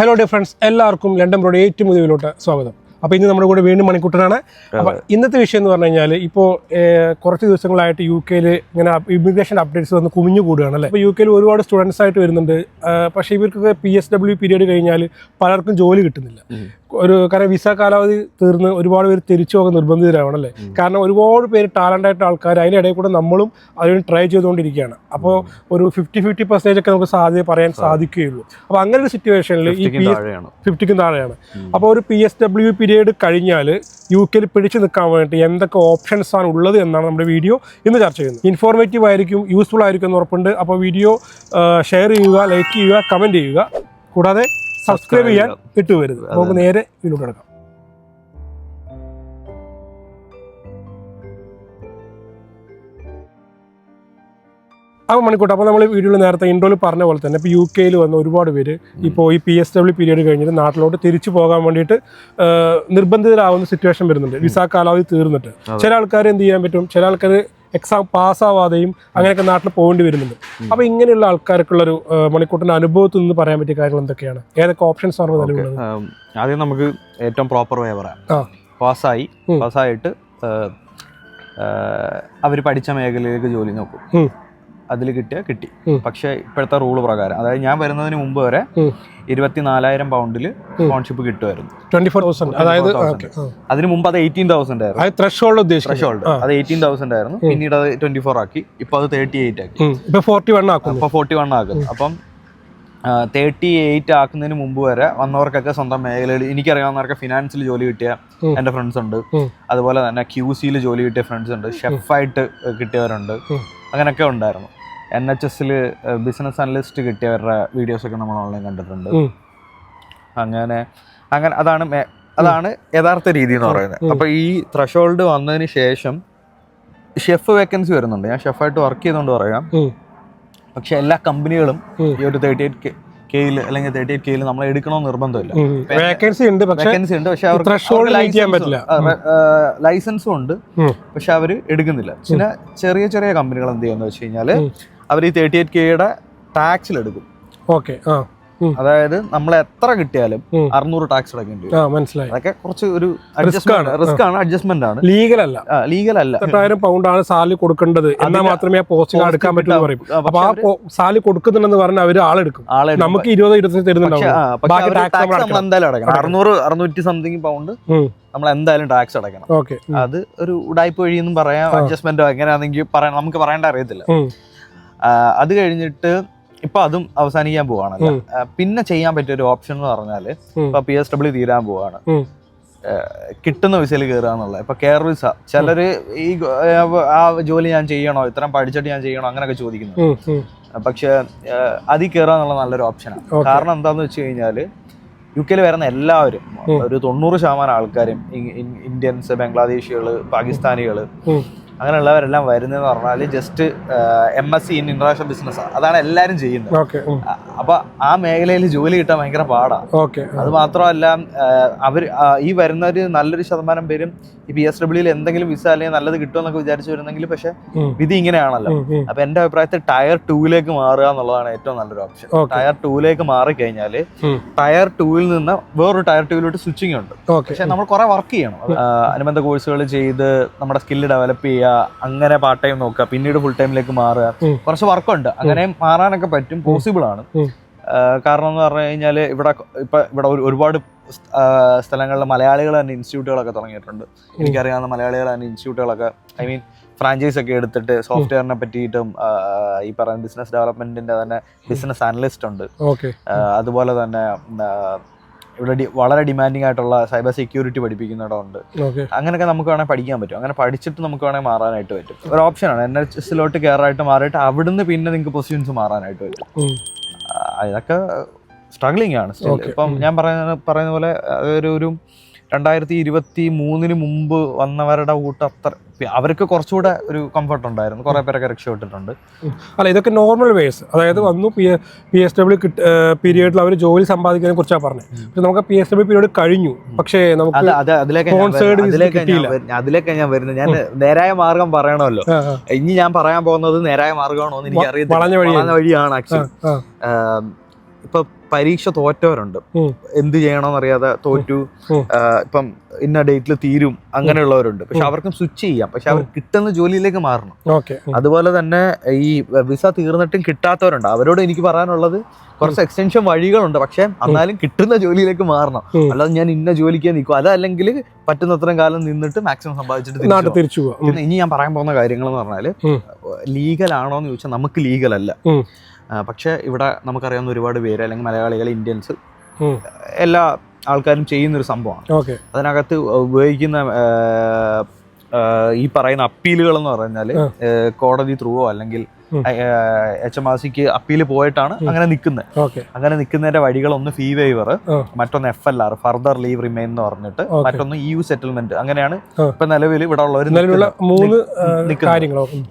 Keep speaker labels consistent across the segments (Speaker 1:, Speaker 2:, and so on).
Speaker 1: Hello dear friends എല്ലാവർക്കും London broad ഏറ്റവും മുതലിലോട്ട് സ്വാഗതം. അപ്പോൾ ഇന്ന് നമ്മുടെ കൂടെ വീണ്ടും മണിക്കുട്ടനാണ്. അപ്പോൾ ഇന്നത്തെ വിഷയം എന്ന് പറഞ്ഞു കഴിഞ്ഞാൽ ഇപ്പോൾ കുറച്ച് ദിവസങ്ങളായിട്ട് യു കെയിൽ ഇങ്ങനെ ഇമിഗ്രേഷൻ അപ്ഡേറ്റ്സ് വന്ന് കുമിഞ്ഞു കൂടുകയാണ് അല്ലേ? അപ്പോൾ യു കെയിൽ ഒരുപാട് സ്റ്റുഡൻസ് ആയിട്ട് വരുന്നുണ്ട് പക്ഷേ ഇവർക്കൊക്കെ പി എസ് ഡബ്ല്യു പീരീഡ് കഴിഞ്ഞാൽ പലർക്കും ജോലി കിട്ടുന്നില്ല. ഒരു കാരണം വിസ കാലാവധി തീർന്ന് ഒരുപാട് പേര് തിരിച്ചു പോകാൻ നിർബന്ധിതരാവണല്ലേ? കാരണം ഒരുപാട് പേര് ടാലന്റ് ആയിട്ട് ആൾക്കാർ അതിന്റെ ഇടയിൽ കൂടെ നമ്മളും അതിന് ട്രൈ ചെയ്തുകൊണ്ടിരിക്കുകയാണ്. അപ്പോൾ ഒരു ഫിഫ്റ്റി ഫിഫ്റ്റി പെർസെന്റേജ് ഒക്കെ നമുക്ക് സാധ്യത പറയാൻ സാധിക്കുകയുള്ളൂ. അപ്പോൾ അങ്ങനെ ഒരു സിറ്റുവേഷനിൽ ഈ പി
Speaker 2: താഴെയാണ്.
Speaker 1: ഫിഫ്റ്റിക്കും താഴെയാണ്. അപ്പോൾ ഒരു പി എസ് ഡബ്ല്യു പീരീഡ് കഴിഞ്ഞാൽ യു കെയിൽ പിടിച്ചു നിൽക്കാൻ വേണ്ടി എന്തൊക്കെ ഓപ്ഷൻസ് ആണ് ഉള്ളത് എന്നാണ് നമ്മുടെ വീഡിയോ ഇന്ന് ചർച്ച ചെയ്യുന്നത്. ഇൻഫോർമേറ്റീവ് ആയിരിക്കും യൂസ്ഫുൾ ആയിരിക്കും എന്ന് ഉറപ്പുണ്ട്. അപ്പോൾ വീഡിയോ ഷെയർ ചെയ്യുക ലൈക്ക് ചെയ്യുക കമന്റ് ചെയ്യുക. കൂടാതെ സബ്സ്ക്രൈബ് ചെയ്യാൻ വിട്ടുവരുത് നമുക്ക് നേരെ ഇതിലൂടെ കിടക്കാം. അപ്പോൾ മണിക്കൂട്ട് അപ്പോൾ നമ്മൾ വീഡിയോയിൽ നേരത്തെ ഇൻട്രോയിൽ പറഞ്ഞ പോലെ തന്നെ ഇപ്പോൾ യു കെയിൽ വന്ന ഒരുപാട് പേര് ഇപ്പോൾ ഈ പി എസ് ഡബ്ല്യു പീരീഡ് കഴിഞ്ഞിട്ട് നാട്ടിലോട്ട് തിരിച്ചു പോകാൻ വേണ്ടിയിട്ട് നിർബന്ധിതരാവുന്ന നിർബന്ധിതരാകുന്ന സിറ്റുവേഷൻ വരുന്നുണ്ട് വിസ കാലാവധി തീർന്നിട്ട്. ചില ആൾക്കാർ എന്ത് ചെയ്യാൻ പറ്റും? ചില ആൾക്കാർ എക്സാം പാസ്സാവാതെയും അങ്ങനെയൊക്കെ നാട്ടിൽ പോകേണ്ടി വരുന്നുണ്ട് അപ്പോൾ ഇങ്ങനെയുള്ള ആൾക്കാർക്കുള്ള ഒരു മണിക്കൂട്ടിന്റെ അനുഭവത്തിൽ നിന്ന് പറയാൻ പറ്റിയ കാര്യങ്ങൾ എന്തൊക്കെയാണ് ഏതൊക്കെ ഓപ്ഷൻസ് ആണ് നിലവിലുള്ളത്
Speaker 2: ആദ്യം നമുക്ക് ഏറ്റവും പ്രോപ്പർ വേ പറയാം. പാസ്സായി. പാസ്സായിട്ട് അവർ പഠിച്ച മേഖലയിലേക്ക് ജോലി നോക്കും. അതിൽ കിട്ടിയാൽ കിട്ടി. പക്ഷെ ഇപ്പോഴത്തെ റൂൾ പ്രകാരം അതായത് ഞാൻ വരുന്നതിന് മുമ്പ് വരെ. ഇരുപത്തിനാലായിരം പൗണ്ടിൽ സ്പോൺഷിപ്പ് കിട്ടുമായിരുന്നു.
Speaker 1: ട്വന്റി ഫോർ തൗസൻഡ് അതായത്
Speaker 2: 24,000.
Speaker 1: ഓക്കെ
Speaker 2: അതിന് മുമ്പ് അത് എയ്റ്റീൻ തൗസൻഡ് ആയിരുന്നു.
Speaker 1: ത്രഷ് ഹോൾഡ് ത്രഷ്
Speaker 2: ത്രഷോൾഡ് അത് എയ്റ്റീൻ തൗസൻഡ് ആയിരുന്നു. പിന്നീട് അത് ട്വന്റി ഫോർ ആക്കി. ഇപ്പൊ അത് തേർട്ടി എയ്റ്റ് ആക്കി.
Speaker 1: ഇപ്പൊ ഫോർട്ടി വൺ ആക്കും
Speaker 2: ഇപ്പൊ ഫോർട്ടി വൺ ആക്കും അപ്പം തേർട്ടി എയ്റ്റ് ആക്കുന്നതിന് മുമ്പ് വരെ വന്നവർക്കൊക്കെ സ്വന്തം മേഖലയിൽ എനിക്കറിയാവുന്നവർക്ക് ഫിനാൻസിൽ ജോലി കിട്ടിയ
Speaker 1: എന്റെ
Speaker 2: എന്റെ ഫ്രണ്ട്സ് ഉണ്ട്. അതുപോലെ തന്നെ ക്യൂ സിയിൽ ജോലി കിട്ടിയ ഫ്രണ്ട്സ് ഉണ്ട്. ഷെഫായിട്ട് കിട്ടിയവരുണ്ട്. അങ്ങനെയൊക്കെ ഉണ്ടായിരുന്നു. എൻ എച്ച് എസിൽ ബിസിനസ് അനലിസ്റ്റ് കിട്ടിയവരുടെ വീഡിയോസ് ഒക്കെ നമ്മൾ ഓൺലൈൻ കണ്ടിട്ടുണ്ട്. അങ്ങനെ അങ്ങനെ അതാണ് അതാണ് യഥാർത്ഥ രീതി എന്ന് പറയുന്നത്. അപ്പൊ ഈ ത്രഷോൾഡ് വന്നതിന് ശേഷം ഷെഫ് വേക്കൻസി വരുന്നുണ്ട്. ഞാൻ ഷെഫായിട്ട് വർക്ക് ചെയ്തുകൊണ്ട് പറയാം. പക്ഷെ എല്ലാ കമ്പനികളും ഈ ഒരു തേർട്ടി എയ്റ്റ് കെയിൽ അല്ലെങ്കിൽ തേർട്ടി എയ്റ്റ് കെയിൽ നമ്മൾ എടുക്കണമെന്ന് നിർബന്ധമില്ല.
Speaker 1: വേക്കൻസി ഉണ്ട് പക്ഷെ
Speaker 2: വേക്കൻസി ഉണ്ട്. പക്ഷെ
Speaker 1: അവർക്ക്.
Speaker 2: ലൈസൻസും ഉണ്ട്. പക്ഷെ അവർ എടുക്കുന്നില്ല. ചില ചെറിയ ചെറിയ കമ്പനികൾ എന്ത് ചെയ്യുന്ന വെച്ച് കഴിഞ്ഞാൽ
Speaker 1: ഉം.
Speaker 2: അവർ ഈ തേർട്ടി എയ്റ്റ് കെയുടെ ടാക്സിൽ എടുക്കും
Speaker 1: ഓക്കെ ആ
Speaker 2: അതായത് നമ്മൾ എത്ര കിട്ടിയാലും. അറുന്നൂറ് ടാക്സ് അടക്കേണ്ടി വരും.
Speaker 1: മനസ്സിലായി.
Speaker 2: അതൊക്കെ കുറച്ച് ഒരു. റിസ്ക് ആണ്. അഡ്ജസ്റ്റ്മെന്റ് ആണ്
Speaker 1: ലീഗൽ അല്ല.
Speaker 2: ലീഗൽ അല്ല.
Speaker 1: എട്ടായിരം പൗണ്ട് ആണ് സാലി കൊടുക്കേണ്ടത്. എന്നാൽ മാത്രമേ ആ പോസ്റ്റിംഗ് എടുക്കാൻ പറ്റൂ പറയും. അപ്പൊ ആ സാലി കൊടുക്കുന്നുണ്ടെന്ന് പറഞ്ഞാൽ അവർ ആളെടുക്കും. നമുക്ക് ഇരുപത് ഇരുപത്തഞ്ച്
Speaker 2: പക്ഷെ
Speaker 1: തരുന്നുണ്ടാവും
Speaker 2: അറുന്നൂറ് അറുന്നൂറ്റി സംതിങ് പൗണ്ട് നമ്മൾ എന്തായാലും ടാക്സ് അടക്കണം. അത് ഒരു ഉടായ്പ വഴിയെന്നും പറയാം അഡ്ജസ്റ്റ്മെന്റോ എങ്ങനെയാണെങ്കിൽ നമുക്ക് പറയേണ്ട അറിയത്തില്ല. അത് കഴിഞ്ഞിട്ട് ഇപ്പൊ അതും അവസാനിക്കാൻ പോവാണല്ലോ. പിന്നെ ചെയ്യാൻ പറ്റിയ ഒരു ഓപ്ഷൻ എന്ന്
Speaker 1: പറഞ്ഞാൽ.
Speaker 2: ഇപ്പൊ പി എസ് ഡബ്ല്യു തീരാൻ പോവാണ്. കിട്ടുന്ന വിസയിൽ കയറുക എന്നുള്ളത്. ഇപ്പൊ കെയർ വിസ. ചിലര് ഈ ആ ജോലി ഞാൻ ചെയ്യണോ? ഇത്രയും പഠിച്ചിട്ട് ഞാൻ ചെയ്യണോ? അങ്ങനെയൊക്കെ ചോദിക്കുന്നു. പക്ഷെ അതിൽ കയറുക എന്നുള്ള നല്ലൊരു ഓപ്ഷനാണ് കാരണം എന്താന്ന് വെച്ച് കഴിഞ്ഞാൽ യു കെയിൽ വരുന്ന എല്ലാവരും ഒരു തൊണ്ണൂറ് ശതമാനം ആൾക്കാരും ഇന്ത്യൻസ് ബംഗ്ലാദേശികൾ
Speaker 1: പാകിസ്ഥാനികൾ.
Speaker 2: അങ്ങനെയുള്ളവരെല്ലാം വരുന്നതെന്ന് പറഞ്ഞാൽ just M S C in international business അതാണ് എല്ലാവരും ചെയ്യുന്നത്. അപ്പൊ ആ മേഖലയിൽ ജോലി കിട്ടാൻ ഭയങ്കര പാടാണ് അത് മാത്രമല്ല അവർ ഈ വരുന്നവര് നല്ലൊരു ശതമാനം പേരും ഈ പി എസ് ഡബ്ല്യൂയിൽ എന്തെങ്കിലും വിസ അല്ലെങ്കിൽ നല്ലത് കിട്ടുമെന്നൊക്കെ വിചാരിച്ചു വരുന്നെങ്കിൽ പക്ഷെ വിധി ഇങ്ങനെയാണല്ലോ. അപ്പൊ എന്റെ അഭിപ്രായത്തിൽ ടയർ ടൂവിലേക്ക് മാറുക എന്നുള്ളതാണ് ഏറ്റവും നല്ലൊരു ഓപ്ഷൻ ടയർ ടൂവിലേക്ക് മാറിക്കഴിഞ്ഞാൽ
Speaker 1: ഉം.
Speaker 2: ടയർ ടൂവിൽ നിന്ന് വേറൊരു ടയർ ടൂവിലോട്ട് സ്വിച്ചിങ് ഉണ്ട്. പക്ഷെ നമ്മൾ കുറെ വർക്ക് ചെയ്യണം. അനുബന്ധ കോഴ്സുകൾ ചെയ്ത് നമ്മുടെ സ്കില്ല് ഡെവലപ്പ് ചെയ്യുക അങ്ങനെ പാർട്ട് ടൈം നോക്കുക പിന്നീട് ഫുൾ ടൈമിലേക്ക് മാറുക. കുറച്ച് വർക്കുണ്ട് അങ്ങനെ മാറാനൊക്കെ പറ്റും പോസിബിൾ ആണ്. കാരണം എന്ന് പറഞ്ഞു കഴിഞ്ഞാൽ ഇവിടെ ഇപ്പൊ ഇവിടെ ഒരുപാട് സ്ഥലങ്ങളിൽ മലയാളികൾ തന്നെ ഇൻസ്റ്റിറ്റ്യൂട്ടുകളൊക്കെ തുടങ്ങിയിട്ടുണ്ട്. എനിക്കറിയാവുന്ന മലയാളികൾ തന്നെ ഇൻസ്റ്റിറ്റ്യൂട്ടുകളൊക്കെ ഐ മീൻ ഫ്രാഞ്ചൈസ് ഒക്കെ എടുത്തിട്ട് സോഫ്റ്റ്വെയറിനെ പറ്റിയിട്ടും ഈ പറയുന്ന ബിസിനസ് ഡെവലപ്മെന്റിന്റെ തന്നെ ബിസിനസ് അനലിസ്റ്റ് ഉണ്ട്. അതുപോലെ തന്നെ ഇവിടെ വളരെ ഡിമാൻഡിങ് ആയിട്ടുള്ള സൈബർ സെക്യൂരിറ്റി പഠിപ്പിക്കുന്നിടമുണ്ട്. അങ്ങനെയൊക്കെ നമുക്ക് വേണമെങ്കിൽ പഠിക്കാൻ പറ്റും. അങ്ങനെ പഠിച്ചിട്ട് നമുക്ക് വേണമെങ്കിൽ മാറാനായിട്ട് പറ്റും. ഒരു ഓപ്ഷനാണ് എൻ എച്ച് എസിലോട്ട് കയറായിട്ട് മാറിയിട്ട് അവിടുന്ന് പിന്നെ നിങ്ങൾക്ക് പൊസിഷൻസ് മാറാനായിട്ട് പറ്റും. ഇതൊക്കെ സ്ട്രഗ്ലിംഗ് ആണ്. ഇപ്പം ഞാൻ പറയുന്ന പറയുന്ന പോലെ അതൊരു ഒരു രണ്ടായിരത്തി ഇരുപത്തി മൂന്നിന് മുമ്പ് വന്നവരുടെ കൂട്ടം അത്ര അവർക്ക് കുറച്ചുകൂടെ ഒരു കംഫർട്ട് ഉണ്ടായിരുന്നു. കുറേ പേരൊക്കെ രക്ഷപ്പെട്ടിട്ടുണ്ട്.
Speaker 1: അല്ല ഇതൊക്കെ നോർമൽ വേസ് അതായത് വന്നു പി പി എസ് ഡബ്ല്യു പീരിയഡിൽ അവർ ജോലി സമ്പാദിക്കുന്നതിനെ കുറിച്ചാണ് പറഞ്ഞത്. പക്ഷെ നമുക്ക് പി എസ് ഡബ്ല്യു പീരീഡ് കഴിഞ്ഞു. പക്ഷേ നമുക്ക്
Speaker 2: അതിലേക്കാണ് അത് അതിലേക്ക് ഞാൻ വരുന്നത്. ഞാൻ നേരായ മാർഗം പറയണമല്ലോ. ഇനി ഞാൻ പറയാൻ പോകുന്നത് നേരായ മാർഗമാണോ എന്ന് എനിക്ക്
Speaker 1: അറിയാം വഴിയാണ്.
Speaker 2: ആക്ച്വലി. ഇപ്പൊ പരീക്ഷ തോറ്റവരുണ്ട്. എന്ത് ചെയ്യണമെന്ന് അറിയാതെ തോറ്റു. ഇപ്പം ഇന്ന ഡേറ്റിൽ തീരും. അങ്ങനെയുള്ളവരുണ്ട്. പക്ഷെ അവർക്കും സ്വിച്ച് ചെയ്യാം. പക്ഷെ അവർ കിട്ടുന്ന ജോലിയിലേക്ക് മാറണം. അതുപോലെ തന്നെ ഈ വിസ തീർന്നിട്ടും കിട്ടാത്തവരുണ്ട്. അവരോട് എനിക്ക് പറയാനുള്ളത് കുറച്ച് എക്സ്റ്റൻഷൻ വഴികളുണ്ട്. പക്ഷെ എന്നാലും കിട്ടുന്ന ജോലിയിലേക്ക് മാറണം. അല്ലാതെ ഞാൻ ഇന്ന ജോലിക്ക് നിൽക്കും. അതല്ലെങ്കിൽ പറ്റുന്നത്രയും കാലം നിന്നിട്ട് മാക്സിമം സമ്പാദിച്ചിട്ട് തിരിച്ചു ഇനി ഞാൻ പറയാൻ പോകുന്ന കാര്യങ്ങൾ എന്ന്
Speaker 1: പറഞ്ഞാൽ
Speaker 2: ലീഗൽ ആണോ എന്ന് ചോദിച്ചാൽ നമുക്ക് ലീഗൽ അല്ല പക്ഷെ ഇവിടെ നമുക്കറിയാവുന്ന ഒരുപാട് പേര് അല്ലെങ്കിൽ മലയാളികൾ ഇന്ത്യൻസ് എല്ലാ ആൾക്കാരും ചെയ്യുന്നൊരു സംഭവമാണ് അതിനകത്ത് ഉപയോഗിക്കുന്ന ഈ പറയുന്ന അപ്പീലുകൾ എന്ന് പറഞ്ഞാൽ. കോടതി ത്രൂവോ അല്ലെങ്കിൽ. എച്ച് എം ആർ സിക്ക് അപ്പീൽ പോയിട്ടാണ് അങ്ങനെ നിൽക്കുന്നത് അങ്ങനെ നിൽക്കുന്നതിന്റെ വഴികൾ ഒന്ന് ഫീ വേവർ മറ്റൊന്ന് F L R further leave remain എന്ന് പറഞ്ഞിട്ട് മറ്റൊന്ന് ഇ യു സെറ്റിൽമെന്റ് അങ്ങനെയാണ്. ഇപ്പൊ നിലവിൽ ഇവിടെ ഉള്ളവർ.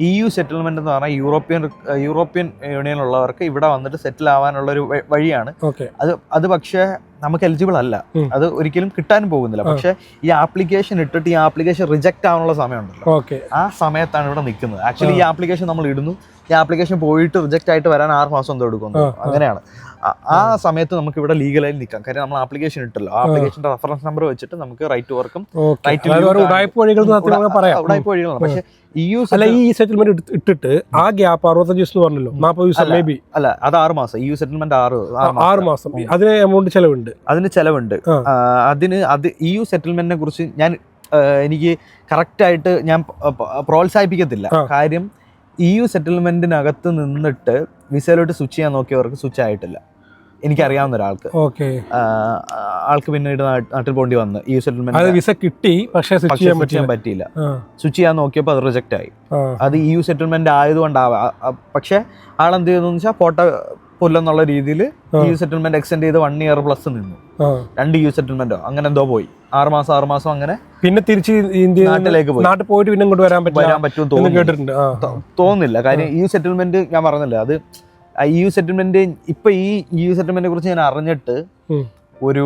Speaker 2: ഇ യു സെറ്റിൽമെന്റ് എന്ന് പറഞ്ഞാൽ യൂറോപ്യൻ യൂറോപ്യൻ യൂണിയനിലുള്ളവർക്ക് ഇവിടെ വന്നിട്ട് സെറ്റിൽ ആവാനുള്ള ഒരു വഴിയാണ്. അത് അത് പക്ഷേ നമുക്ക് എലിജിബിൾ അല്ല. അത് ഒരിക്കലും കിട്ടാനും പോകുന്നില്ല. പക്ഷെ ഈ ആപ്ലിക്കേഷൻ ഇട്ടിട്ട് ഈ ആപ്ലിക്കേഷൻ റിജക്ട് ആവാനുള്ള സമയമുണ്ടല്ലോ. ആ സമയത്താണ് ഇവിടെ നിൽക്കുന്നത്. ആക്ച്വലി ഈ ആപ്ലിക്കേഷൻ നമ്മൾ ഇടുന്നു. ഈ ആപ്ലിക്കേഷൻ പോയിട്ട് റിജക്ട് ആയിട്ട് വരാൻ ആറ് മാസം എന്തോ എടുക്കുന്നു. അങ്ങനെയാണ്. ആ- ആ സമയത്ത് നമുക്ക് ഇവിടെ ലീഗലായി നിൽക്കാം. കാര്യം നമ്മൾ ആപ്ലിക്കേഷൻ ഇട്ടല്ലോ. ആപ്ലിക്കേഷന്റെ റഫറൻസ് നമ്പർ വെച്ചിട്ട് നമുക്ക് റൈറ്റ് വർക്കും
Speaker 1: റൈറ്റ് ഉടായ്പ വഴികൾ
Speaker 2: അവിടെ വഴികളാണ് പക്ഷേ
Speaker 1: അല്ല ഈ സെറ്റിൽമെന്റ് ഇട്ടിട്ട് ആ ഗ്യാപ്പ് അറുപത്തഞ്ച് ദിവസം പറഞ്ഞല്ലോ. നാൽപ്പത് ദിവസം
Speaker 2: അല്ല.
Speaker 1: മേ ബി
Speaker 2: അല്ല അത് ആറ് മാസം. ഇ യു സെറ്റിൽമെന്റ് ആറ്
Speaker 1: ആറ് മാസം. അതിന് എമൗണ്ട് ചെലവുണ്ട്.
Speaker 2: അതിന് ചെലവുണ്ട്.
Speaker 1: ആ.
Speaker 2: ആ, അതിന് അത് ഇ യു സെറ്റിൽമെന്റിനെ കുറിച്ച് ഞാൻ എനിക്ക് കറക്റ്റ് ആയിട്ട് ഞാൻ പ്രോത്സാഹിപ്പിക്കത്തില്ല. കാര്യം ഇ യു സെറ്റിൽമെന്റിനകത്ത് നിന്നിട്ട് വിസയിലോട്ട് സ്വിച്ച് ചെയ്യാൻ നോക്കിയവർക്ക് സ്വിച്ച് ആയിട്ടില്ല. എനിക്കറിയാവുന്ന ഒരാൾക്ക്.
Speaker 1: ഓക്കെ.
Speaker 2: ആൾക്ക് പിന്നീട് നാട്ടിൽ പോണ്ടി വന്ന് ഇ യു
Speaker 1: അത്
Speaker 2: സെറ്റിൽമെന്റ്
Speaker 1: വിസ കിട്ടി പക്ഷേ സ്വിച്ച് ചെയ്യാൻ
Speaker 2: പറ്റിയില്ല. സ്വിച്ച് ചെയ്യാൻ നോക്കിയപ്പോൾ അത് റിജക്റ്റ് ആയി. അത് ഇ യു സെറ്റിൽമെന്റ് ആയതുകൊണ്ടാവാം. പക്ഷെ ആൾ എന്ത് ആളെന്ത് ചെയ്തെന്ന് വെച്ചാൽ പോട്ട പുല്ലെന്നുള്ള രീതിയിൽ യു സെറ്റിൽമെന്റ് എക്സ്റ്റെൻഡ് ചെയ്ത് വൺ ഇയർ പ്ലസ് നിന്നു.
Speaker 1: രണ്ട്
Speaker 2: രണ്ട് യു സെറ്റിൽമെന്റോ അങ്ങനെ എന്തോ പോയി. ആറ് മാസം ആറ് മാസം അങ്ങനെ
Speaker 1: പിന്നെ തിരിച്ച് ഇന്ത്യ
Speaker 2: നാട്ടിലേക്ക് പോയി.
Speaker 1: നാട്ടിൽ പോയിട്ട് പിന്നെ ഇങ്ങോട്ട് വരാൻ പറ്റില്ല
Speaker 2: വരാൻ പറ്റും
Speaker 1: കേട്ടിട്ടുണ്ട്.
Speaker 2: തോന്നുന്നില്ല. കാര്യം ഈ സെറ്റിൽമെന്റ് ഞാൻ പറഞ്ഞില്ല അത് യു സെറ്റിൽമെന്റ് ഇപ്പൊ ഈ യു സെറ്റിൽമെന്റിനെ കുറിച്ച് ഞാൻ അറിഞ്ഞിട്ട് ഒരു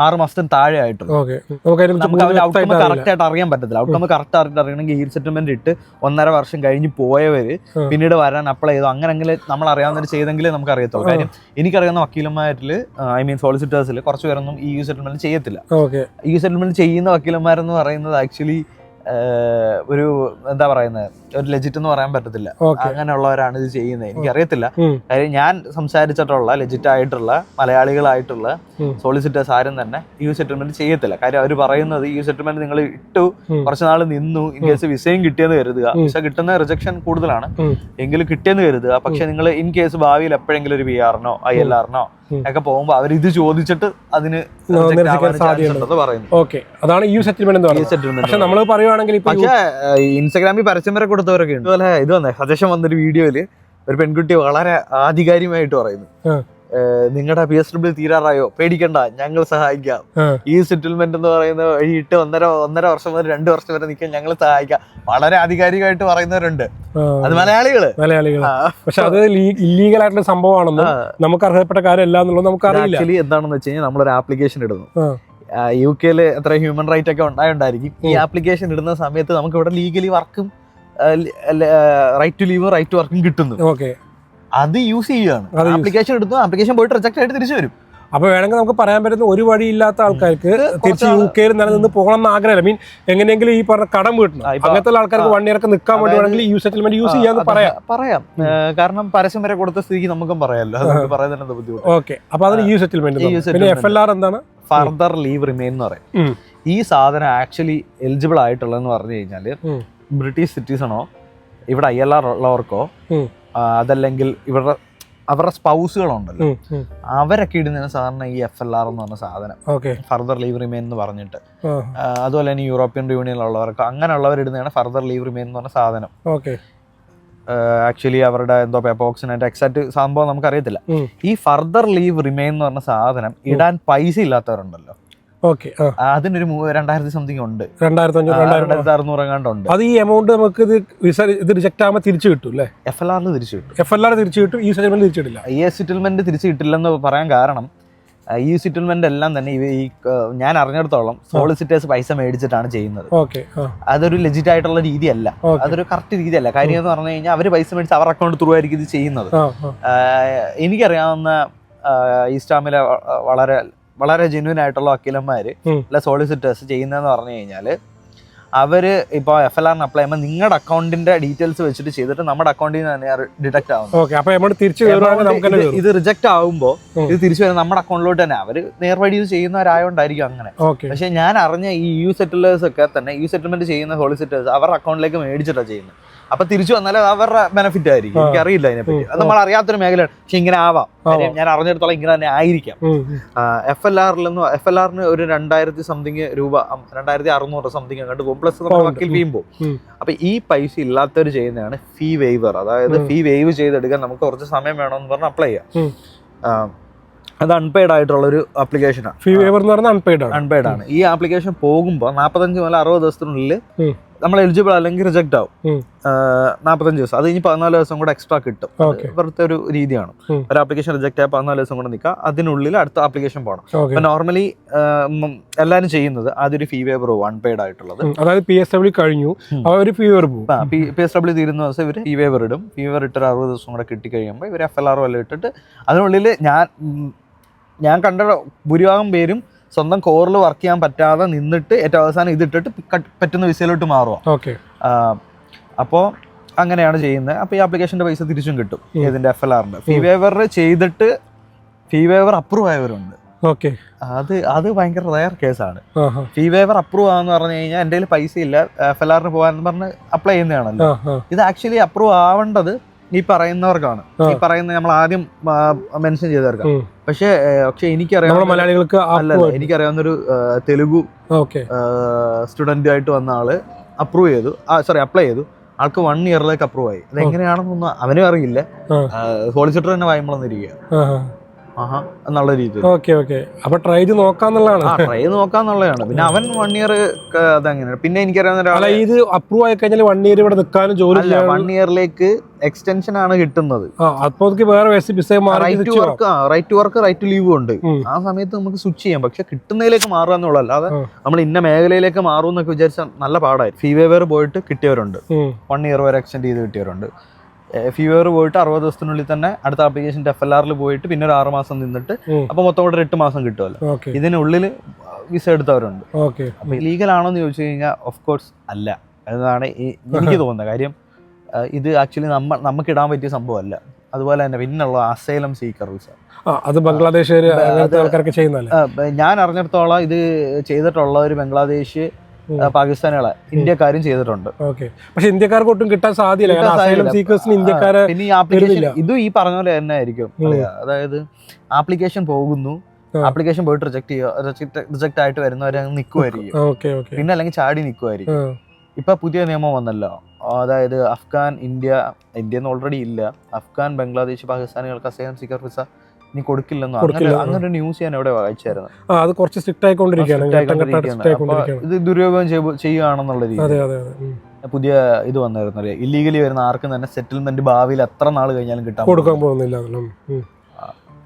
Speaker 2: ആറ് മാസത്തിന് താഴെ ആയിട്ടുള്ളൂ.
Speaker 1: ഓക്കെ. നമുക്ക് അതിനെ കുറിച്ച്
Speaker 2: നമുക്ക് അവന്റെ
Speaker 1: കൂടുതൽ
Speaker 2: ഔട്ട്കം കറക്റ്റ് ആയിട്ട് അറിയാൻ പറ്റത്തില്ല. ഔട്ട്കം കറക്റ്റ് ആയിട്ട് അറിയണമെങ്കിൽ ഈ സെറ്റിൽമെന്റ് ഇട്ട് ഒന്നര വർഷം കഴിഞ്ഞ് പോയവര്. പിന്നീട് വരാൻ അപ്ലൈ ചെയ്തു. അങ്ങനെ നമ്മൾ അറിയാവുന്നവർ ചെയ്തെങ്കിലേ നമുക്ക് അറിയത്തുള്ളൂ. കാര്യം എനിക്കറിയാവുന്ന വക്കീലന്മാരിൽ ഐ മീൻ സോളിസിറ്റേഴ്സിൽ കുറച്ച് പേരൊന്നും ഈ യു സെറ്റിൽമെന്റ് ചെയ്യത്തില്ല ഈ സെറ്റിൽമെന്റ് ചെയ്യുന്ന വക്കീലന്മാരെന്ന് പറയുന്നത് ആക്ച്വലി ഒരു എന്താ പറയുന്നത് ഒരു ലെജിറ്റ് എന്ന് പറയാൻ പറ്റത്തില്ല. അങ്ങനെയുള്ളവരാണ് ഇത് ചെയ്യുന്നത്. എനിക്കറിയത്തില്ല.
Speaker 1: അറിയത്തില്ല
Speaker 2: കാര്യം ഞാൻ സംസാരിച്ചിട്ടുള്ള ലെജിറ്റ് ആയിട്ടുള്ള മലയാളികളായിട്ടുള്ള സോളിസിറ്റേഴ്സ് ആരും തന്നെ ഈ സെറ്റിൽമെന്റ് ചെയ്യത്തില്ല. കാര്യം അവർ പറയുന്നത് ഈ സെറ്റിൽമെന്റ് നിങ്ങൾ ഇട്ടു
Speaker 1: കുറച്ചുനാൾ
Speaker 2: കുറച്ച് നാൾ നിന്നു ഇൻ കേസ് വിസയും കിട്ടിയെന്ന് കരുതുക. വിസ കിട്ടുന്ന റിജക്ഷൻ കൂടുതലാണ്. എങ്കിലും കിട്ടിയെന്ന് കരുതുക. പക്ഷെ നിങ്ങൾ ഇൻ കേസ് ഭാവിയിൽ എപ്പോഴെങ്കിലും ഒരു ബി ആറിനോ ഐ എൽ ആറിനോ. ഒക്കെ പോകുമ്പോൾ അവർ ഇത് ചോദിച്ചിട്ട് അതിന്
Speaker 1: ഓക്കെ. അതാണ് ഈ സെറ്റിൽമെന്റ് പക്ഷെ നമ്മൾ പറയുവാണെങ്കിൽ
Speaker 2: പക്ഷേ ഇൻസ്റ്റാഗ്രാമിൽ പരസ്യം വരെ കൊടുത്തവരൊക്കെ ഉണ്ട്. ഇത് വന്നേ സജഷൻ വന്നൊരു വീഡിയോയിൽ ഒരു പെൺകുട്ടി വളരെ ആധികാരികമായിട്ട് പറയുന്നു. നിങ്ങളുടെ പി എസ് ഡബ്ല്യു തീരാറായോ? പേടിക്കണ്ട ഞങ്ങൾ സഹായിക്കാം. ഈ സെറ്റിൽമെന്റ് എന്ന് പറയുന്ന വഴിയിട്ട് ഒന്നര ഒന്നര വർഷം മുതൽ രണ്ട് വർഷം വരെ നിൽക്കാൻ ഞങ്ങൾ സഹായിക്കാം. വളരെ ആധികാരികമായിട്ട് പറയുന്നവരുണ്ട്. അത്
Speaker 1: മലയാളികൾ.
Speaker 2: മലയാളികൾ
Speaker 1: പക്ഷെ അത് ഇല്ലീഗൽ ആയിട്ടുള്ള സംഭവമാണെന്ന് നമുക്ക് അർഹതപ്പെട്ട കാര്യമല്ല എന്നുള്ളത് നമുക്ക് അറിയില്ല.
Speaker 2: ആക്ച്വലി എന്താണെന്ന് വെച്ച് കഴിഞ്ഞാൽ നമ്മളൊരു ആപ്ലിക്കേഷൻ ഇടുന്നു. യു കെയിൽ എത്ര ഹ്യൂമൻ റൈറ്റ് ഒക്കെ ഉണ്ടായിട്ടുണ്ടായിരിക്കും ഈ ആപ്ലിക്കേഷൻ ഇടുന്ന സമയത്ത് നമുക്ക് ഇവിടെ ലീഗലി വർക്കും right to leave right to വർക്കും കിട്ടുന്നു.
Speaker 1: ഓക്കെ
Speaker 2: അത് യൂസ് ചെയ്യുകയാണ്. ആപ്ലിക്കേഷൻ എടുത്തു ആപ്ലിക്കേഷൻ പോയിട്ട് റിജക്ട് ആയിട്ട് തിരിച്ചു വരും.
Speaker 1: അപ്പൊ വേണമെങ്കിൽ നമുക്ക് പറയാൻ പറ്റുന്ന ഒരു വഴിയില്ലാത്ത ആൾക്കാർക്ക് തിരിച്ച് യു കെയിൽ നിലനിന്ന് പോകണം എന്ന് ആഗ്രഹമില്ല. മീൻ എങ്ങനെയെങ്കിലും ഈ പറഞ്ഞ കടം വീട്ടണം. അങ്ങനത്തെ ആൾക്കാർക്ക് വൺ ഇയർക്ക് നിൽക്കാൻ വേണ്ടി വേണമെങ്കിൽ യു സെറ്റിൽമെന്റ് യൂസ് ചെയ്യാന്ന് പറയാം.
Speaker 2: പറയാം. കാരണം പരസ്യം വരെ കൊടുത്ത സ്ഥിതിക്ക് നമുക്കും പറയാമല്ലോ ബുദ്ധിമുട്ട്
Speaker 1: ഓക്കെ. അപ്പൊ അതിന് യു സെറ്റിൽമെന്റ് പിന്നെ എഫ് എൽ ആർ എന്താണ്?
Speaker 2: ഫർദർ ലീവ് റിമെയിൻ എന്ന് പറയും. ഈ സാധനം ആക്ച്വലി എലിജിബിൾ ആയിട്ടുള്ളതെന്ന് പറഞ്ഞു കഴിഞ്ഞാൽ
Speaker 1: ഉം.
Speaker 2: ബ്രിട്ടീഷ് സിറ്റിസണോ ഇവിടെ ഐ എൽ ആർ ഉള്ളവർക്കോ അതല്ലെങ്കിൽ ഇവരുടെ അവരുടെ സ്പൗസുകളുണ്ടല്ലോ. അവരൊക്കെ ഇടുന്നതിന് സാധാരണ ഈ എഫ് എൽ ആർ എന്ന് പറഞ്ഞ സാധനം. ഫർദർ ലീവ് റിമെയിൻ എന്ന് പറഞ്ഞിട്ട്. അതുപോലെ തന്നെ യൂറോപ്യൻ യൂണിയനിലുള്ളവർക്ക് അങ്ങനെയുള്ളവർ ഇടുന്നതാണ് ഫർദർ ലീവ് റിമെയിൻ എന്ന് പറഞ്ഞ സാധനം. ആക്ച്വലി അവരുടെ എന്തോ പേപ്പോക്സിനായിട്ട് എക്സാക്ട് സംഭവം നമുക്കറിയത്തില്ല.
Speaker 1: അറിയത്തില്ല
Speaker 2: ഈ ഫർദർ ലീവ് റിമെയിൻ എന്ന് പറഞ്ഞ സാധനം ഇടാൻ പൈസ ഇല്ലാത്തവരുണ്ടല്ലോ.
Speaker 1: ഓക്കെ
Speaker 2: അതിനൊരു രണ്ടായിരത്തി സംതിങ് ഉണ്ട്.
Speaker 1: രണ്ടായിരത്തി
Speaker 2: രണ്ടായിരത്തി അറുന്നൂറ് എങ്ങാണ്ടുണ്ട്
Speaker 1: അത് ഈ എമൗണ്ട് നമുക്ക് ഇത് ഇത് റിജക്ട് ആകുമ്പോൾ തിരിച്ചു കിട്ടും അല്ലേ?
Speaker 2: എഫ് എൽ ആറിൽ തിരിച്ചു കിട്ടും.
Speaker 1: എഫ് എൽ ആർ തിരിച്ചു കിട്ടും ഈ സെറ്റിൽമെന്റ് തിരിച്ചു
Speaker 2: കിട്ടില്ല. ഈ സെറ്റിൽമെന്റ് തിരിച്ചു കിട്ടില്ലെന്ന് പറയാൻ കാരണം ഈ സെറ്റിൽമെന്റ് എല്ലാം തന്നെ ഈ ഞാൻ അറിഞ്ഞിടത്തോളം സോളിസിറ്റേഴ്സ് പൈസ മേടിച്ചിട്ടാണ് ചെയ്യുന്നത്. അതൊരു ലെജിറ്റ് ആയിട്ടുള്ള രീതിയല്ല.
Speaker 1: അല്ല
Speaker 2: അതൊരു കറക്റ്റ് രീതിയല്ല. കാര്യം എന്ന് പറഞ്ഞു കഴിഞ്ഞാൽ അവർ പൈസ മേടിച്ച് അവർ അക്കൗണ്ട് ത്രൂ ആയിരിക്കും ഇത് ചെയ്യുന്നത്. എനിക്കറിയാവുന്ന ഈസ്റ്റാമിലെ ഈ സ്റ്റാമിലെ വളരെ വളരെ ജെന്യൂൻ ആയിട്ടുള്ള വക്കീലന്മാർ. അല്ല സോളിസിറ്റേഴ്സ് ചെയ്യുന്നതെന്ന് പറഞ്ഞു കഴിഞ്ഞാൽ അവർ ഇപ്പോൾ എഫ് എൽ ആറിന് അപ്ലൈ ചെയ്യുമ്പോൾ നിങ്ങളുടെ അക്കൗണ്ടിന്റെ ഡീറ്റെയിൽസ് വെച്ചിട്ട് ചെയ്തിട്ട് നമ്മുടെ അക്കൗണ്ടിൽ നിന്ന് തന്നെ ഡിഡക്ട് ആവുന്നത്. ഇത് റിജക്ട്
Speaker 1: ആവുമ്പോൾ
Speaker 2: ഇത് തിരിച്ചു വരുന്നത് നമ്മുടെ അക്കൗണ്ടിലോട്ട് തന്നെ. അവർ നേർവഴി ചെയ്യുന്നവരായോണ്ടായിരിക്കും അങ്ങനെ.
Speaker 1: പക്ഷേ
Speaker 2: പക്ഷെ ഞാൻ അറിഞ്ഞ ഈ യു സെറ്റിലേഴ്സ് ഒക്കെ തന്നെ യു സെറ്റിൽമെന്റ് ചെയ്യുന്ന സോളിസിറ്റേഴ്സ് അവരുടെ അക്കൗണ്ടിലേക്ക് മേടിച്ചിട്ടാണ് ചെയ്യുന്നത്. അപ്പൊ തിരിച്ചു വന്നാൽ അത് അവരുടെ ബെനിഫിറ്റ് ആയിരിക്കും.
Speaker 1: എനിക്ക്
Speaker 2: എനിക്കറിയില്ല അതിനെപ്പറ്റി. അത് നമ്മൾ അറിയാത്തൊരു മേഖലയാണ്. പക്ഷെ ഇങ്ങനെ ആവാം. ഞാൻ അറിഞ്ഞിടത്തോളം ഇങ്ങനെ തന്നെ ആയിരിക്കാം. എഫ് എൽ ആറിലെന്ന് എഫ് എൽ ആറിന് ഒരു രണ്ടായിരത്തി സംതിങ് രൂപ രണ്ടായിരത്തി അറുന്നൂറ് സംതിങ് അങ്ങോട്ട് പോകും. പ്ലസ് നമ്മൾ. വക്കീൽ ഫീയും പോകും. അപ്പൊ ഈ പൈസ ഇല്ലാത്തവർ ചെയ്യുന്നതാണ് ഫീ വേവർ അതായത് ഫീ വേവ് ചെയ്തെടുക്കാൻ നമുക്ക് കുറച്ച് സമയം വേണമെന്ന് പറഞ്ഞ് അപ്ലൈ ചെയ്യാം. അത് അൺപെയ്ഡ് ആയിട്ടുള്ള ഒരു അപ്ലിക്കേഷനാണ്
Speaker 1: ഫീ വേവർ എന്ന് പറഞ്ഞാൽ അൺപെയ്ഡ് ആണ്.
Speaker 2: അൺപെയ്ഡ് ആണ്. ഈ ആപ്ലിക്കേഷൻ പോകുമ്പോൾ നാൽപ്പത്തഞ്ച് മുതൽ അറുപത് ദിവസത്തിനുള്ളിൽ. നമ്മൾ എലിജിബിൾ അല്ലെങ്കിൽ റിജക്ട് ആവും. നാൽപ്പത്തഞ്ച് ദിവസം. അത് ഇനി പതിനാല് ദിവസം കൂടെ എക്സ്ട്രാ കിട്ടും. ഇവിടുത്തെ ഒരു രീതിയാണ്. ഒരു ആപ്ലിക്കേഷൻ റിജക്ട് ആയ പതിനാല് ദിവസം കൂടെ നിൽക്കുക അതിനുള്ളിൽ അടുത്ത ആപ്ലിക്കേഷൻ പോകണം അപ്പൊ നോർമലി എല്ലാവരും ചെയ്യുന്നത് ആദ്യം ഒരു ഫീ വേബർ അൺപെയ്ഡ് ആയിട്ടുള്ളത്.
Speaker 1: അതായത് പി എസ് ഡബ്ല്യൂ കഴിഞ്ഞു. ഫീ വേർ പോകും.
Speaker 2: പി എസ് ഡബ്ല്യൂ തീരുന്ന ദിവസം ഇവർ ഫീ വേവർ ഇടും. ഫീ വേർ ഇട്ട് ഒരു അറുപത് ദിവസം കൂടെ കിട്ടി കഴിയുമ്പോൾ ഇവർ എഫ് എൽ ആർ വല്ല ഇട്ടിട്ട് അതിനുള്ളിൽ ഞാൻ ഞാൻ കണ്ട ഭൂരിഭാഗം പേരും സ്വന്തം കോറിൽ വർക്ക് ചെയ്യാൻ പറ്റാതെ നിന്നിട്ട് ഏറ്റവും അവസാനം ഇതിട്ടിട്ട് പറ്റുന്ന വിസയിലോട്ട് മാറുക
Speaker 1: ഓക്കെ.
Speaker 2: അപ്പോൾ അങ്ങനെയാണ് ചെയ്യുന്നത്. അപ്പോൾ ഈ ആപ്ലിക്കേഷന്റെ പൈസ തിരിച്ചും കിട്ടും. ഇതിന്റെ എഫ് എൽ ആറിന്റെ ഫീ. വേവർ ചെയ്തിട്ട് ഫീ വേവർ അപ്രൂവ് ആയവരുണ്ട്.
Speaker 1: ഓക്കെ.
Speaker 2: അത് അത് ഭയങ്കര റയർ കേസാണ് ഫീ വേവർ അപ്രൂവ് ആണെന്ന് പറഞ്ഞു കഴിഞ്ഞാൽ എന്റെ കയ്യിൽ പൈസ ഇല്ല എഫ് എൽ ആറിന് പോകാൻ പറഞ്ഞ് അപ്ലൈ ചെയ്യുന്നതാണല്ലോ. ഇത് ആക്ച്വലി അപ്രൂവ് ആവേണ്ടത് ഈ പറയുന്നവർക്കാണ്. ഈ പറയുന്ന നമ്മൾ ആദ്യം മെൻഷൻ ചെയ്തവർക്കാണ്. പക്ഷെ പക്ഷേ എനിക്കറിയാം
Speaker 1: മലയാളികൾക്ക്
Speaker 2: അല്ലല്ല എനിക്കറിയാവുന്ന ഒരു തെലുഗു സ്റ്റുഡന്റ് ആയിട്ട് വന്ന ആൾ അപ്രൂവ് ചെയ്തു. സോറി അപ്ലൈ ചെയ്തു. ആൾക്ക് വൺ ഇയറിലേക്ക് അപ്രൂവ് ആയി. അത് എങ്ങനെയാണെന്നൊന്നും അവനും അറിയില്ല. സോളിസിറ്റർ തന്നെ വായ്മളന്നിരിക്കുക എന്നുള്ള രീതിയിൽ.
Speaker 1: Okay okay. അപ്പൊ ട്രൈ ചെയ്ത് നോക്കാന്നുള്ളതാണ്.
Speaker 2: ട്രൈ നോക്കാന്നുള്ളതാണ്. പിന്നെ അവൻ വൺ ഇയർ അതങ്ങനെയാണ്. പിന്നെ എനിക്കറിയാവുന്ന
Speaker 1: ഇത് അപ്രൂവ് ആയി കഴിഞ്ഞാൽ വൺ ഇയർ ഇവിടെ നിൽക്കാനും ജോലി
Speaker 2: വൺ ഇയറിലേക്ക് എക്സ്റ്റൻഷൻ ആണ് കിട്ടുന്നത്.
Speaker 1: വേറെ
Speaker 2: right to work right to work right to leave ഉണ്ട്. ആ സമയത്ത് നമുക്ക് സ്വിച്ച് ചെയ്യാം. പക്ഷെ കിട്ടുന്നതിലേക്ക് മാറുക എന്നുള്ളത് അല്ലാതെ നമ്മൾ ഇന്ന മേഖലയിലേക്ക് മാറും എന്നൊക്കെ വിചാരിച്ചാൽ നല്ല പാടായി. ഫീ വേവർ പോയിട്ട് കിട്ടിയവരുണ്ട്. വൺ ഇയർ വരെ എക്സ്റ്റെൻഡ് ചെയ്ത് കിട്ടിയവരുണ്ട്. ഫീ വേവർ പോയിട്ട് അറുപത് ദിവസത്തിനുള്ളിൽ തന്നെ അടുത്ത ആപ്ലിക്കേഷന്റെ എഫ് എൽ ആറിൽ പോയിട്ട് പിന്നെ ഒരു ആറ് മാസം നിന്നിട്ട്
Speaker 1: അപ്പൊ
Speaker 2: അപ്പോൾ മൊത്തം കൂടെ എട്ട് മാസം കിട്ടുമല്ലോ ഇതിനുള്ളിൽ വിസ എടുത്തവരുണ്ട്. അപ്പോൾ ലീഗൽ ആണോന്ന് ചോദിച്ചു കഴിഞ്ഞാൽ ഓഫ് കോഴ്സ് അല്ല. എന്നാണ് എനിക്ക് തോന്നുന്നത്. കാര്യം ഇത് ആക്ച്വലി നമ്മ നമുക്ക് ഇടാൻ പറ്റിയ സംഭവമല്ല. അതുപോലെ തന്നെ പിന്നുള്ള അസൈലം സീക്കർ വിസ
Speaker 1: അത് ബംഗ്ലാദേശ്
Speaker 2: ഞാൻ അറിഞ്ഞിടത്തോളം ഇത് ചെയ്തിട്ടുള്ള ഒരു ബംഗ്ലാദേശ് പാകിസ്ഥാനികളെ ഇന്ത്യക്കാരും ചെയ്തിട്ടുണ്ട്.
Speaker 1: പക്ഷെ ഇന്ത്യക്കാർക്ക് ഒട്ടും കിട്ടാൻ സാധ്യല്ല.
Speaker 2: സാധ്യതയില്ല. പിന്നെ ഈ ആപ്ലിക്കേഷൻ ഇതും ഈ പറഞ്ഞ പോലെ തന്നെ ആയിരിക്കും. അതായത് ആപ്ലിക്കേഷൻ പോകുന്നു. ആപ്ലിക്കേഷൻ പോയിട്ട് റിജക്ട് ചെയ്യുക റിജക്ട് ആയിട്ട് വരുന്നവരെ നിൽക്കുമായിരിക്കും പിന്നെ അല്ലെങ്കിൽ ചാടി നിൽക്കുമായിരിക്കും ഇപ്പൊ പുതിയ നിയമം വന്നല്ലോ. അതായത് അഫ്ഗാൻ ഇന്ത്യ ഇന്ത്യ ഓൾറെഡി ഇല്ല. അഫ്ഗാൻ ബംഗ്ലാദേശ് പാകിസ്ഥാനികൾക്ക് അസൈലം സീക്കർ വിസ ഇനി കൊടുക്കില്ലെന്നോ? അങ്ങനെ ന്യൂസ് ഞാൻ എവിടെ വായിച്ചായിരുന്നു.
Speaker 1: അത് കുറച്ച് സ്ട്രിക്റ്റ് ആയിക്കൊണ്ടിരിക്കുകയാണ്.
Speaker 2: ഇത് ദുരുപയോഗം ചെയ്യ- ചെയ്യുകയാണെന്നുള്ള രീതി പുതിയ ഇത് വന്നായിരുന്നു ഇല്ലീഗലി വരുന്ന ആർക്കും തന്നെ സെറ്റിൽമെന്റ് ഭാവിയിൽ എത്ര നാൾ കഴിഞ്ഞാലും കിട്ടാൻ
Speaker 1: കൊടുക്കാൻ
Speaker 2: പോകുന്നില്ല.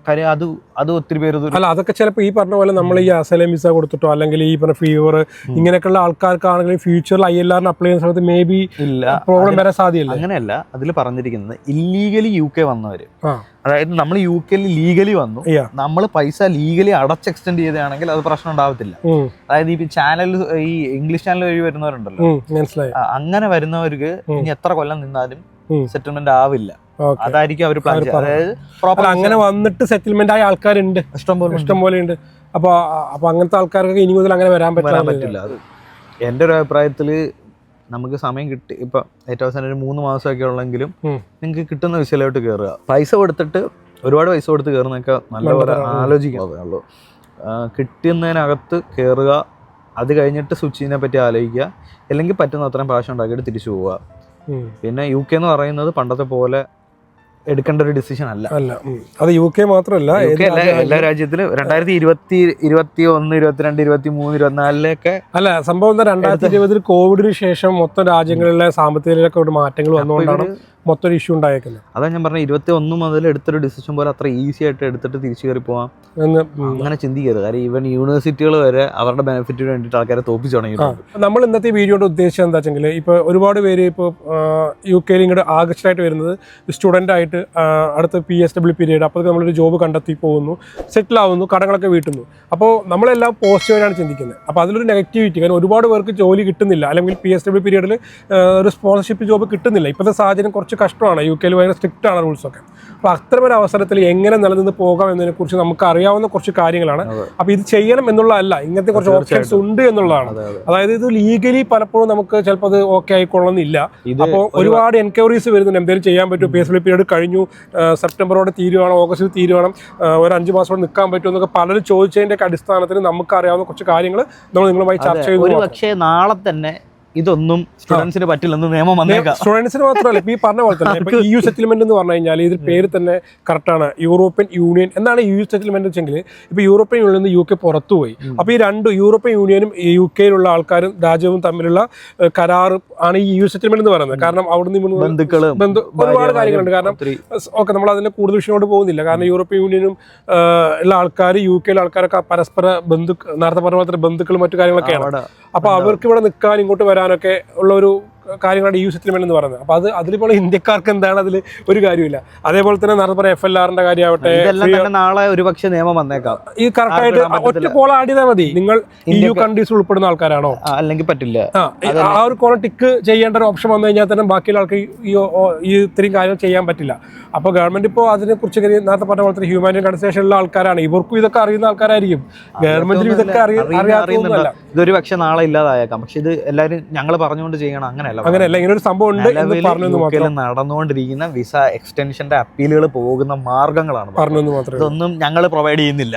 Speaker 2: കാര്യം അത് അത് ഒത്തിരി പേര്
Speaker 1: അല്ല അതൊക്കെ ചിലപ്പോൾ ഈ പറഞ്ഞ പോലെ നമ്മൾ ഈ അസലം വിസ കൊടുത്തിട്ടോ അല്ലെങ്കിൽ ഈ പറഞ്ഞ ഫീവർ ഇങ്ങനെയൊക്കെയുള്ള ആൾക്കാർക്കാണെങ്കിലും ഫ്യൂച്ചറിൽ ഐ എൽ ആറിന് അപ്ലൈ ചെയ്യുന്ന സമയത്ത് മേ ബി
Speaker 2: ഇല്ല
Speaker 1: പ്രോബ്ലം വരാൻ സാധ്യതയില്ല?
Speaker 2: അങ്ങനെയല്ല. അതിൽ പറഞ്ഞിരിക്കുന്നത് ഇല്ലീഗലി യു കെ വന്നവര്. അതായത് നമ്മൾ യു കെയിൽ ലീഗലി വന്നു. നമ്മൾ പൈസ ലീഗലി അടച്ച് എക്സ്റ്റെൻഡ് ചെയ്തതാണെങ്കിൽ അത് പ്രശ്നം ഉണ്ടാവത്തില്ല. അതായത് ഈ ചാനൽ ഈ ഇംഗ്ലീഷ് ചാനൽ വഴി വരുന്നവരുണ്ടല്ലോ.
Speaker 1: മനസ്സിലായി.
Speaker 2: അങ്ങനെ വരുന്നവർക്ക് ഇനി എത്ര കൊല്ലം നിന്നാലും സെറ്റിൽമെന്റ് ആവില്ല. അതായിരിക്കും അവർ പ്ലാൻ അതായത് പ്രോപ്പർ
Speaker 1: അങ്ങനെ വന്നിട്ട് സെറ്റിൽമെന്റ് ആയ ആൾക്കാരുണ്ട്.
Speaker 2: ഇഷ്ടംപോലെ ഇഷ്ടംപോലെ ഉണ്ട്.
Speaker 1: അപ്പൊ അപ്പൊ അങ്ങനത്തെ ആൾക്കാർക്ക് ഇനി മുതൽ അങ്ങനെ വരാൻ പറ്റില്ല.
Speaker 2: എന്റെ എന്റെ ഒരു അഭിപ്രായത്തിൽ നമുക്ക് സമയം കിട്ടി. ഇപ്പൊ ഏറ്റവും അവസാനം ഒരു മൂന്ന് മാസമൊക്കെ ഉള്ളെങ്കിലും നിങ്ങൾക്ക് കിട്ടുന്ന വിസയിലോട്ട് കയറുക. പൈസ കൊടുത്തിട്ട് ഒരുപാട് പൈസ കൊടുത്ത് കയറുന്നൊക്കെ നല്ലപോലെ
Speaker 1: നല്ലതാണ്.
Speaker 2: ആലോചിക്കുന്നതേ ഉള്ളൂ. ആ, കിട്ടുന്നതിനകത്ത് കയറുക അത് കഴിഞ്ഞിട്ട് സ്വിച്ചിനെ പറ്റി ആലോചിക്കുക. അല്ലെങ്കിൽ പറ്റുന്ന അത്രയും ഭാഷ ഉണ്ടാക്കിയിട്ട് തിരിച്ചു പോവുക. പിന്നെ യു കെ എന്ന് പറയുന്നത് പണ്ടത്തെ പോലെ എടുക്കേണ്ട ഒരു ഡിസിഷൻ അല്ല.
Speaker 1: അല്ല അത് യു കെ മാത്രമല്ല
Speaker 2: എല്ലാ രാജ്യത്തിലും രണ്ടായിരത്തി ഇരുപത്തി ഇരുപത്തി ഒന്ന് ഇരുപത്തിരണ്ട് ഇരുപത്തി മൂന്ന് ഇരുപത്തിനാലിലൊക്കെ
Speaker 1: അല്ല സംഭവം എന്താ രണ്ടായിരത്തി ഇരുപതിൽ കോവിഡിന് ശേഷം മൊത്തം രാജ്യങ്ങളിലെ സാമ്പത്തിക ഒരു മാറ്റങ്ങൾ വന്നുകൊണ്ടാണ് മൊത്തം ഇഷ്യൂ ഉണ്ടായേക്കുന്നത്
Speaker 2: അതാ ഞാൻ പറഞ്ഞ ഇരുപത്തി ഒന്ന് മുതൽ എടുത്തൊരു ഡിസിഷൻ പോലെ അത്ര ഈസി ആയിട്ട് എടുത്തിട്ട് തിരിച്ചു കയറി പോവാം.
Speaker 1: എന്ന്.
Speaker 2: അങ്ങനെ ചിന്തിക്കരുത്. കാര്യം ഈവൻ യൂണിവേഴ്സിറ്റികൾ വരെ അവരുടെ ബെനിഫിറ്റിന് വേണ്ടിയിട്ട് ആൾക്കാരെ തോപ്പിച്ചു തുടങ്ങിയിട്ടുണ്ട്.
Speaker 1: നമ്മൾ ഇന്നത്തെ വീഡിയോയുടെ ഉദ്ദേശം എന്താ വെച്ചെങ്കിൽ ഇപ്പോൾ ഒരുപാട് പേര് ഇപ്പോൾ യു കെയിൽ ഇങ്ങോട്ട് ആകർഷ്ടമായിട്ട് വരുന്നത് സ്റ്റുഡന്റ് ആയിട്ട് അടുത്ത പി എസ് ഡബ്ല്യു പീരീഡ് അപ്പോൾ നമ്മളൊരു ജോബ് കണ്ടെത്തി പോകുന്നു സെറ്റിൽ ആവുന്നു കടങ്ങളൊക്കെ വീട്ടുന്നു. അപ്പോൾ നമ്മളെല്ലാം പോസിറ്റീവായിട്ടാണ് ചിന്തിക്കുന്നത്. അപ്പോൾ അതിലൊരു നെഗറ്റിവിറ്റി കാരണം ഒരുപാട് പേർക്ക് ജോലി കിട്ടുന്നില്ല. അല്ലെങ്കിൽ പി എസ് ഡബ്ല്യു പീരീഡിൽ ഒരു സ്പോൺസർഷിപ്പ് ജോബ് കിട്ടുന്നില്ല. ഇപ്പോഴത്തെ സാഹചര്യം കുറച്ച് കഷ്ടമാണ്. യു കെയിൽ ഭയങ്കര സ്ട്രിക്റ്റ് ആണ് റൂൾസൊക്കെ അപ്പോൾ അത്തരമൊരു അവസരത്തിൽ എങ്ങനെ നിലനിന്ന് പോകാം എന്നതിനെക്കുറിച്ച് നമുക്ക് അറിയാവുന്ന കുറച്ച് കാര്യങ്ങളാണ്. അപ്പോൾ ഇത് ചെയ്യണം എന്നുള്ളതല്ല ഇങ്ങനത്തെ കുറച്ച് ഓപ്ഷൻസ് ഉണ്ട് എന്നുള്ളതാണ്.
Speaker 2: അതെ അതെ.
Speaker 1: അതായത് ഇത് ലീഗലി പലപ്പോഴും നമുക്ക് ചിലപ്പോൾ അത് ഓക്കെ ആയിക്കൊള്ളണമെന്നില്ല
Speaker 2: ഇത്
Speaker 1: അപ്പോൾ ഒരുപാട് എൻക്വയറീസ് വരുന്നുണ്ട്. എന്തെങ്കിലും ചെയ്യാൻ പറ്റും പി എസ് എൽ പീരീഡ് കഴിഞ്ഞു സെപ്റ്റംബറോടെ തീരുവാണ്? ഓഗസ്റ്റിൽ തീരുവാണ്. ഒരു അഞ്ച് മാസം കൂടെ നിൽക്കാൻ പറ്റും എന്നൊക്കെ പലരും ചോദിച്ചതിന്റെ അടിസ്ഥാനത്തിൽ നമുക്ക് അറിയാവുന്ന കുറച്ച് കാര്യങ്ങൾ നമ്മൾ നിങ്ങളുമായി ചർച്ച
Speaker 2: ഒരു
Speaker 1: ചെയ്തു
Speaker 2: പക്ഷേ നാളെ തന്നെ ഇതൊന്നും സ്റ്റുഡൻസിന് പറ്റില്ലെന്ന് നിയമം വന്നേക്കാം.
Speaker 1: സ്റ്റുഡൻസിന് മാത്രമല്ല ഈ പറഞ്ഞ പോലെ തന്നെ യു സെറ്റിൽമെന്റ് എന്ന് പറഞ്ഞു കഴിഞ്ഞാൽ ഇതിൽ പേര് തന്നെ കറക്റ്റാണ് യൂറോപ്യൻ യൂണിയൻ എന്നാണ് യു സെറ്റിൽമെന്റ് വെച്ചെങ്കിൽ ഇപ്പൊ യൂറോപ്യൻ യൂണിയനിൽ നിന്ന് യു കെ പുറത്തുപോയി അപ്പൊ ഈ രണ്ട് യൂറോപ്യൻ യൂണിയനും യു കെയിലുള്ള ആൾക്കാരും രാജ്യവും തമ്മിലുള്ള കരാർ കരാറ് ആണ് ഈ യു സെറ്റിൽമെന്റ് എന്ന് പറയുന്നത്. കാരണം അവിടുന്ന്
Speaker 2: നിന്ന്
Speaker 1: ബന്ധുക്കൾ ഒരുപാട് കാര്യങ്ങളുണ്ട്. കാരണം ഓക്കെ നമ്മൾ അതിന്റെ കൂടുതൽ വിഷയങ്ങളോട് പോകുന്നില്ല. കാരണം യൂറോപ്യൻ യൂണിയനും ഉള്ള ആൾക്കാർ യു കെയിലെ ആൾക്കാരൊക്കെ പരസ്പര ബന്ധു നേരത്തെ പറഞ്ഞ പോലെ ബന്ധുക്കളും മറ്റു കാര്യങ്ങളൊക്കെയാണ്. അപ്പൊ അവർക്ക് ഇവിടെ നിൽക്കാൻ ഇങ്ങോട്ട് വരാനൊക്കെ ഉള്ള ഒരു കാര്യങ്ങളാണ് യു സെറ്റിൽമെന്റ് എന്ന് പറയുന്നത്. അപ്പൊ അത് അതിലിപ്പോൾ ഇന്ത്യക്കാർക്ക് എന്താണ് അതിൽ ഒരു കാര്യമില്ല അതേപോലെ തന്നെ നേരത്തെ പറയാം എഫ് എൽ ആറിന്റെ കാര്യമാവട്ടെ
Speaker 2: നാളെ ഒരുപക്ഷെ നിയമം വന്നേക്കാം.
Speaker 1: ഈ കറക്റ്റ് ആയിട്ട്
Speaker 2: ആർക്കും ഇടാൻ
Speaker 1: ഒറ്റ കോൾ ആഡ് ചെയ്താൽ മതി നിങ്ങൾ യു കൺട്രീസിൽ ഉൾപ്പെടുന്ന ആൾക്കാരാണോ?
Speaker 2: അല്ലെങ്കിൽ പറ്റില്ല.
Speaker 1: ആ ഒരു കോൾ ടിക്ക് ചെയ്യേണ്ട ഒരു ഓപ്ഷൻ വന്നു കഴിഞ്ഞാൽ തന്നെ ബാക്കിയുള്ള ആൾക്ക് ഈ ഇത്രയും കാര്യങ്ങൾ ചെയ്യാൻ പറ്റില്ല. അപ്പോൾ ഗവൺമെന്റ് ഇപ്പോൾ അതിനെ കുറിച്ച് നേരത്തെ പറഞ്ഞ പോലെ തന്നെ ഹ്യൂമാനിറ്റീൻ കൺസേഷൻ ഉള്ള ആൾക്കാരാണ്. ഇവർക്കും ഇതൊക്കെ അറിയുന്ന ആൾക്കാരായിരിക്കും. ഗവൺമെന്റിനും ഇതൊക്കെ അറിയ
Speaker 2: അറിയുന്ന-
Speaker 1: അറിയാത്തൊന്നുമല്ല
Speaker 2: അറിയുന്നുണ്ട്. ഇതൊരു പക്ഷെ നാളെ ഇല്ലാതായേക്കാം. പക്ഷെ ഇത് എല്ലാവരും ഞങ്ങൾ പറഞ്ഞുകൊണ്ട് ചെയ്യണം. അങ്ങനെയല്ല
Speaker 1: അങ്ങനെയല്ല ഇങ്ങനെ ഒരു സംഭവം ഉണ്ട് എന്ന് പറഞ്ഞു
Speaker 2: നടന്നുകൊണ്ടിരിക്കുന്ന വിസ എക്സ്റ്റൻഷന്റെ അപ്പീലുകൾ പോകുന്ന മാർഗങ്ങളാണ്
Speaker 1: പറഞ്ഞു മാത്രമേ
Speaker 2: ഇതൊന്നും ഞങ്ങൾ പ്രൊവൈഡ് ചെയ്യുന്നില്ല.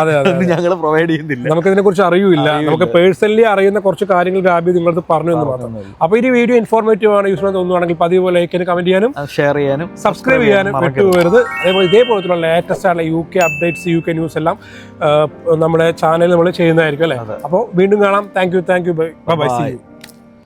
Speaker 1: അതെ അതെ.
Speaker 2: ഞങ്ങൾ പ്രൊവൈഡ് ചെയ്യുന്നില്ല.
Speaker 1: നമുക്ക് ഇതിനെ കുറിച്ച് അറിയില്ല. നമുക്ക് പേഴ്സണലി അറിയുന്ന കുറച്ച് കാര്യങ്ങൾ രാബി നിങ്ങളത് പറഞ്ഞു എന്ന് മാത്രം അപ്പൊ ഈ വീഡിയോ ഇൻഫോർമേറ്റീവ് ആണ്. യൂസ് തോന്നുവാണെങ്കിൽ പതിവ് ലൈക്ക് ലൈക്കിന് കമന്റ് ചെയ്യാനും
Speaker 2: ഷെയർ ചെയ്യാനും
Speaker 1: സബ്സ്ക്രൈബ് ചെയ്യാനും വിട്ടുപോകരുത് അതേപോലെ ഇതേപോലത്തുള്ള ലേറ്റസ്റ്റ് ആയിട്ടുള്ള U K updates U K news എല്ലാം നമ്മുടെ ചാനലിൽ നമ്മൾ ചെയ്യുന്നതായിരിക്കും അല്ലേ? അപ്പോൾ വീണ്ടും കാണാം. Thank you thank you bye bye see you